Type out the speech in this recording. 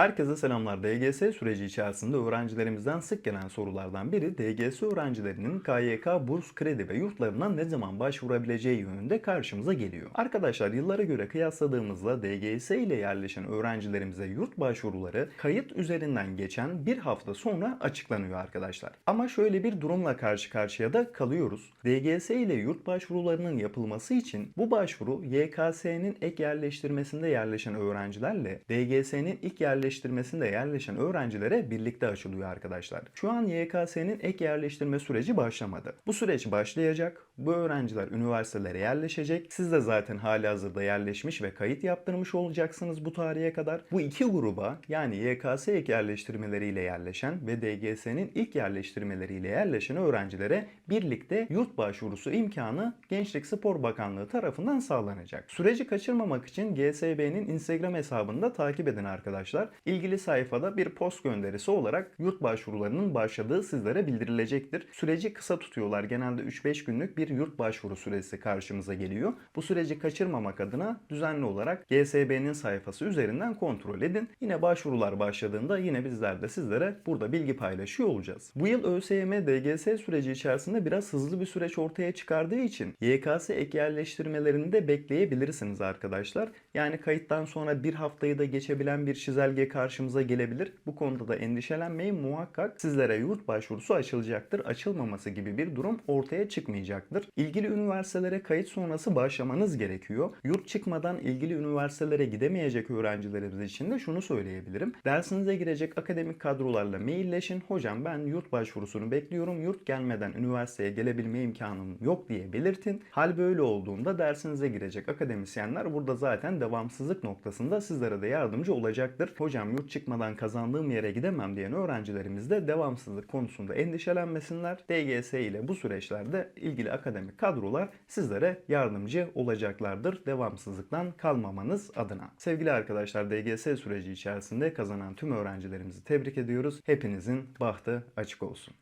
Herkese selamlar. DGS süreci içerisinde öğrencilerimizden sık gelen sorulardan biri DGS öğrencilerinin KYK, burs, kredi ve yurtlarına ne zaman başvurabileceği yönünde karşımıza geliyor. Arkadaşlar yıllara göre kıyasladığımızda DGS ile yerleşen öğrencilerimize yurt başvuruları kayıt üzerinden geçen bir hafta sonra açıklanıyor arkadaşlar. Ama şöyle bir durumla karşı karşıya da kalıyoruz. DGS ile yurt başvurularının yapılması için bu başvuru YKS'nin ek yerleştirmesinde yerleşen öğrencilerle DGS'nin ilk yerleştirmesinde yerleşen öğrencilere birlikte açılıyor arkadaşlar. Şu an YKS'nin ek yerleştirme süreci başlamadı. Bu süreç başlayacak. Bu öğrenciler üniversitelere yerleşecek. Siz de zaten hali hazırda yerleşmiş ve kayıt yaptırmış olacaksınız bu tarihe kadar. Bu iki gruba yani YKS ek yerleştirmeleriyle yerleşen ve DGS'nin ilk yerleştirmeleriyle yerleşen öğrencilere birlikte yurt başvurusu imkanı Gençlik Spor Bakanlığı tarafından sağlanacak. Süreci kaçırmamak için GSB'nin Instagram hesabında takip edin arkadaşlar. İlgili sayfada bir post gönderisi olarak yurt başvurularının başladığı sizlere bildirilecektir. Süreci kısa tutuyorlar. Genelde 3-5 günlük bir yurt başvuru süresi karşımıza geliyor. Bu süreci kaçırmamak adına düzenli olarak GSB'nin sayfası üzerinden kontrol edin. Yine başvurular başladığında yine bizler de sizlere burada bilgi paylaşıyor olacağız. Bu yıl ÖSYM DGS süreci içerisinde biraz hızlı bir süreç ortaya çıkardığı için YKS ek yerleştirmelerini de bekleyebilirsiniz arkadaşlar. Yani kayıttan sonra bir haftayı da geçebilen bir çizelge karşımıza gelebilir. Bu konuda da endişelenmeyin muhakkak sizlere yurt başvurusu açılacaktır. Açılmaması gibi bir durum ortaya çıkmayacaktır. İlgili üniversitelere kayıt sonrası başlamanız gerekiyor. Yurt çıkmadan ilgili üniversitelere gidemeyecek öğrencilerimiz için de şunu söyleyebilirim. Dersinize girecek akademik kadrolarla mailleşin. Hocam ben yurt başvurusunu bekliyorum. Yurt gelmeden üniversiteye gelebilme imkanım yok diye belirtin. Hal böyle olduğunda dersinize girecek akademisyenler burada zaten devamsızlık noktasında sizlere de yardımcı olacaktır. Hocam yurt çıkmadan kazandığım yere gidemem diyen öğrencilerimiz de devamsızlık konusunda endişelenmesinler. DGS ile bu süreçlerde ilgili akademik kadrolar sizlere yardımcı olacaklardır devamsızlıktan kalmamanız adına. Sevgili arkadaşlar DGS süreci içerisinde kazanan tüm öğrencilerimizi tebrik ediyoruz. Hepinizin bahtı açık olsun.